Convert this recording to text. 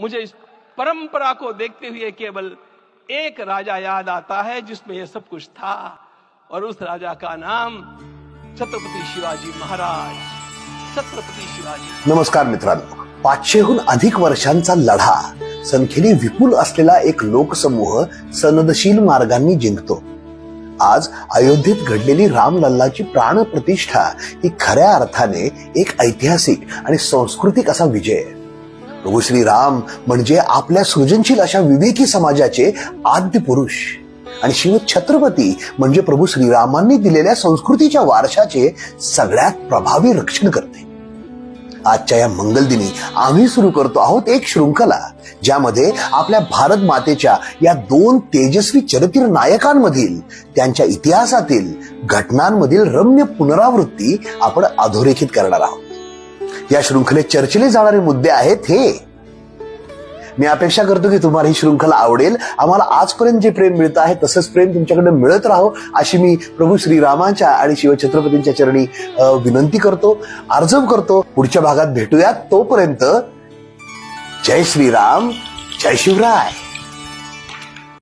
मुझे इस परंपरा को देखते हुए केवल एक राजा याद आता है जिसमें यह सब कुछ था। और उस राजा का नाम छत्रपती शिवाजी महाराज। छत्रपती शिवाजी। नमस्कार मित्रांनो। पाचशेहून अधिक वर्षांचा लढा संख्येने विपुल असलेला एक लोकसमूह सनदशील मार्गांनी जिंकतो. आज अयोध्येत घडलेली रामलल्लाची प्राण प्रतिष्ठा ही खऱ्या अर्थाने एक ऐतिहासिक आणि सांस्कृतिक असा विजय आहे. प्रभू श्रीराम म्हणजे आपल्या सृजनशील अशा विवेकी समाजाचे आद्य पुरुष. आणि शिव छत्रपती म्हणजे प्रभू श्रीरामांनी दिलेल्या संस्कृतीच्या वारशाचे सगळ्यात प्रभावी रक्षण करते. आजच्या या मंगलदिनी आम्ही सुरू करतो आहोत एक शृंखला ज्यामध्ये आपल्या भारत मातेच्या या दोन तेजस्वी चरित्र नायकांमधील त्यांच्या इतिहासातील घटनांमधील रम्य पुनरावृत्ती आपण अधोरेखित करणार आहोत. या शृंखलेत चर्चिले जाणारे मुद्दे आहेत हे. मी अपेक्षा करतो की तुम्हाला ही शृंखला आवडेल. आम्हाला आजपर्यंत जे प्रेम मिळतं आहे तसंच प्रेम तुमच्याकडे मिळत राहो अशी मी प्रभू श्रीरामांच्या आणि शिवछत्रपतींच्या चरणी विनंती करतो अर्जव करतो. पुढच्या भागात भेटूयात तोपर्यंत. जय श्रीराम जय शिवराय.